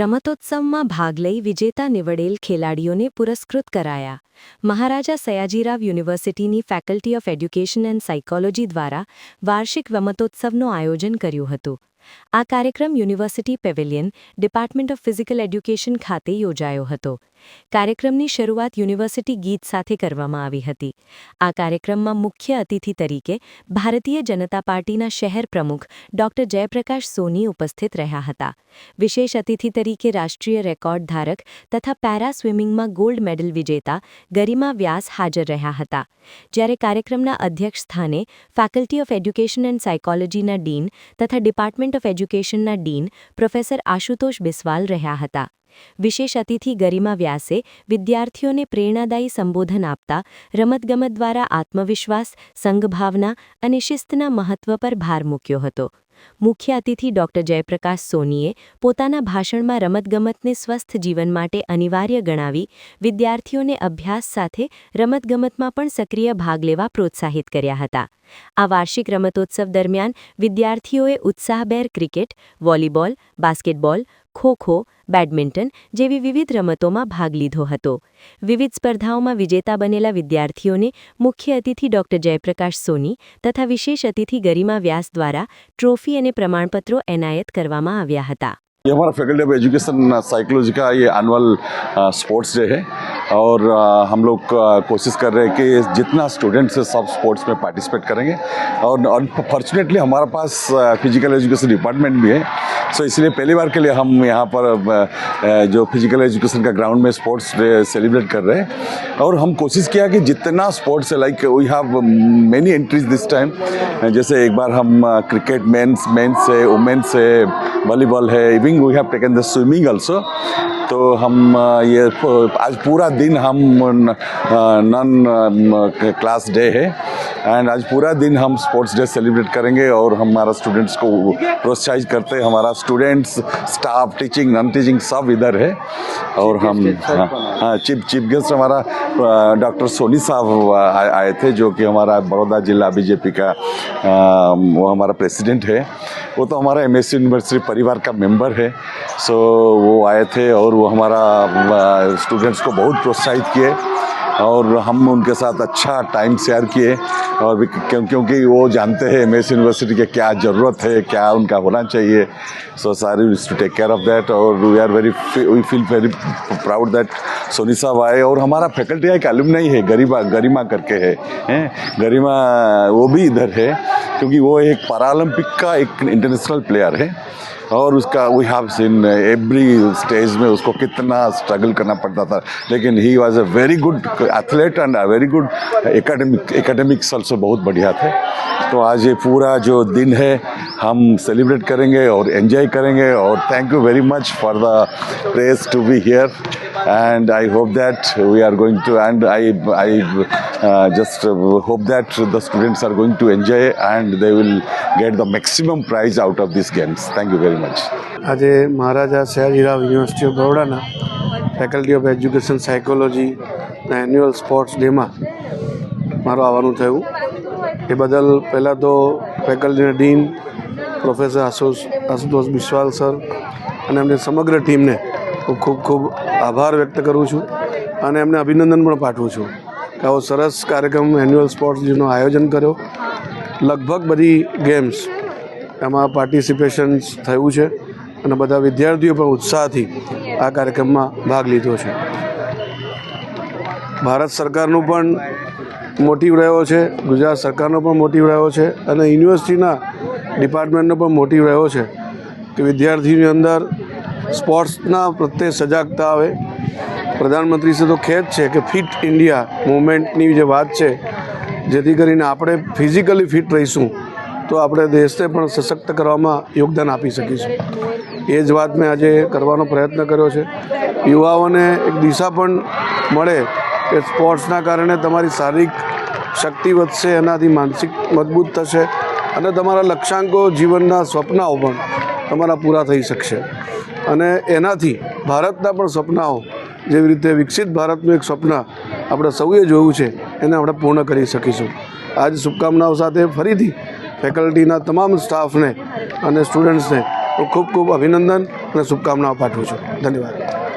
રમતોત્સવમાં ભાગ લઈ વિજેતા નીવડેલ ખેલાડીઓને પુરસ્કૃત કરાયા. મહારાજા સયાજીરાવ યુનિવર્સિટીની faculty of education and psychology દ્વારા વાર્ષિક રમતોત્સવનું આયોજન કર્યું હતું. આ કાર્યક્રમ university pavilion, department of physical education ખાતે યોજાયો હતો. કાર્યક્રમની શરૂઆત યુનિવર્સિટી ગીત સાથે કરવામાં આવી હતી. આ કાર્યક્રમમાં મુખ્ય અતિથિ તરીકે ભારતીય જનતા પાર્ટીના શહેર પ્રમુખ ડોક્ટર જયપ્રકાશ સોની ઉપસ્થિત રહ્યા હતા. વિશેષ અતિથિ તરીકે રાષ્ટ્રીય રેકોર્ડ ધારક તથા પેરા સ્વિમિંગમાં ગોલ્ડ મેડલ વિજેતા ગરિમા વ્યાસ હાજર રહ્યા હતા. જ્યારે કાર્યક્રમના અધ્યક્ષ સ્થાને ફેકલ્ટી ઓફ એડ્યુકેશન એન્ડ સાયકોલોજીના ડીન તથા ડિપાર્ટમેન્ટ ઓફ એજ્યુકેશનના ડીન પ્રોફેસર આશુતોષ બિસ્વાલ રહ્યા હતા. વિશેષ અતિથિ ગરિમા વ્યાસે વિદ્યાર્થીઓને પ્રેરણાદાયી સંબોધન આપતા રમતગમત દ્વારા આત્મવિશ્વાસ, સંઘભાવના અને શિસ્તના મહત્વ પર ભાર મૂક્યો હતો. મુખ્ય અતિથિ ડોક્ટર જયપ્રકાશ સોનીએ પોતાના ભાષણમાં રમતગમતને સ્વસ્થ જીવન માટે અનિવાર્ય ગણાવી વિદ્યાર્થીઓને અભ્યાસ સાથે રમતગમતમાં પણ સક્રિય ભાગ લેવા પ્રોત્સાહિત કર્યા હતા. આ વાર્ષિક રમતોત્સવ દરમિયાન વિદ્યાર્થીઓએ ઉત્સાહભેર cricket, volleyball, basketball kho kho badminton જેવી વિવિધ રમતોમાં ભાગ લીધો હતો વિવિધ સ્પર્ધાઓમાં વિજેતા બનેલા વિદ્યાર્થીઓને મુખ્ય અતિથિ ડોક્ટર જયપ્રકાશ સોની તથા વિશેષ અતિથિ ગરિમા વ્યાસ દ્વારા ટ્રોફી અને પ્રમાણપત્રો એનાયત કરવામાં આવ્યા હતા ये हमारा फैकल्टी ऑफ एजुकेशन साइकोलॉजी का ये एनुअल स्पोर्ट्स डे है और हम लोग कोशिश कर रहे हैं कि जितना स्टूडेंट्स है, सब स्पोर्ट्स में पार्टिसिपेट करेंगे। और अनफॉर्चुनेटली हमारे पास फ़िज़िकल एजुकेशन डिपार्टमेंट भी है। सो इसलिए पहली बार के लिए हम यहाँ पर जो फ़िज़िकल एजुकेशन का ग्राउंड में स्पोर्ट्स डे सेलिब्रेट कर रहे हैं। और हम कोशिश किया कि जितना स्पोर्ट्स है like we have many entries this time जैसे एक बार हम क्रिकेट मेंस मेंस है वुमेन्स है वॉलीबॉल है even we have taken the swimming also तो हम ये आज पूरा दिन हम नॉन क्लास डे है. एंड आज पूरा दिन हम स्पोर्ट्स डे सेलिब्रेट करेंगे और हमारा स्टूडेंट्स को प्रोत्साहित करते हैं. हमारा students staff teaching non teaching सब इधर है. और हम हाँ हाँ चीफ चीफ गेस्ट हमारा डॉक्टर सोनी साहब आए थे जो कि हमारा बड़ौदा जिला बीजेपी का वो हमारा प्रेसिडेंट है। वो तो हमारा एम यूनिवर्सिटी परिवार का मेंबर है। सो वो आए थे और वो हमारा स्टूडेंट्स को बहुत प्रोत्साहित किए और हम उनके साथ अच्छा टाइम शेयर किए। और क्योंकि वो जानते हैं एम एस यूनिवर्सिटी के क्या ज़रूरत है, क्या उनका होना चाहिए। So sorry to take care of that और we are very we feel very proud that Soni साहब आए और हमारा फैकल्टी एक नहीं है, गरिमा गरिमा करके है, हैं? गरिमा, वो भी इधर है, क्योंकि वो एक पैरालंपिक का एक इंटरनेशनल प्लेयर है और उसका we have seen every stage में उसको कितना स्ट्रगल करना पड़ता था। लेकिन he was a very good athlete and a very good academic academics also बहुत बढ़िया थे। तो आज ये पूरा जो दिन है हम सेलिब्रेट करेंगे और एंजॉय करेंगे और thank you very much for the place to be here and I hope that we are going to and I I uh, just uh, hope that the students are going to enjoy and they will get the maximum prize out of these games. Thank you very much. આજે Maharaja Sayajirao university of બરોડાના faculty of education સાયકોલોજીના annual sports ડેમાં મારું આવવાનું થયું એ બદલ પહેલાં તો ફેકલ્ટીના dean professor આશુષ Ashutosh Biswal sir અને એમની સમગ્ર ટીમને હું ખૂબ ખૂબ આભાર વ્યક્ત કરું છું અને એમને અભિનંદન પણ પાઠવું છું કે આવો સરસ કાર્યક્રમ એન્યુઅલ સ્પોર્ટ્સ ડેનું આયોજન કર્યો. લગભગ બધી ગેમ્સ એમાં પાર્ટિસિપેશન્સ થયું છે અને બધા વિદ્યાર્થીઓ પણ ઉત્સાહથી આ કાર્યક્રમમાં ભાગ લીધો છે. ભારત સરકારનું પણ મોટિવ રહ્યો છે, ગુજરાત સરકારનો પણ મોટિવ રહ્યો છે અને યુનિવર્સિટીના ડિપાર્ટમેન્ટનો પણ મોટિવ રહ્યો છે કે વિદ્યાર્થીની અંદર સ્પોર્ટ્સના પ્રત્યે સજાગતા આવે. પ્રધાનમંત્રી છે તો ખેદ છે કે ફિટ ઇન્ડિયા મુવમેન્ટની જે વાત છે, જેથી કરીને આપણે ફિઝિકલી ફિટ રહીશું, તો આપણે દેશને પણ સશક્ત કરવામાં યોગદાન આપી શકીશું. એ જ વાત મેં આજે કરવાનો પ્રયત્ન કર્યો છે. યુવાઓને એક દિશા પણ મળે કે સ્પોર્ટ્સના કારણે તમારી શારીરિક શક્તિ વધશે, એનાથી માનસિક મજબૂત થશે અને તમારા લક્ષ્યાંકો જીવનના સ્વપ્નાઓ પણ તમારા પૂરા થઈ શકશે. અને એનાથી ભારતના પણ સપનાઓ જેવી રીતે વિકસિત ભારતનું એક સ્વપ્ન આપણે સૌએ જોયું છે, એને આપણે પૂર્ણ કરી શકીશું. આજ શુભકામનાઓ સાથે ફરીથી ફેકલ્ટીના તમામ સ્ટાફને અને સ્ટુડન્ટ્સને હું ખૂબ ખૂબ અભિનંદન અને શુભકામનાઓ પાઠવું છું. ધન્યવાદ.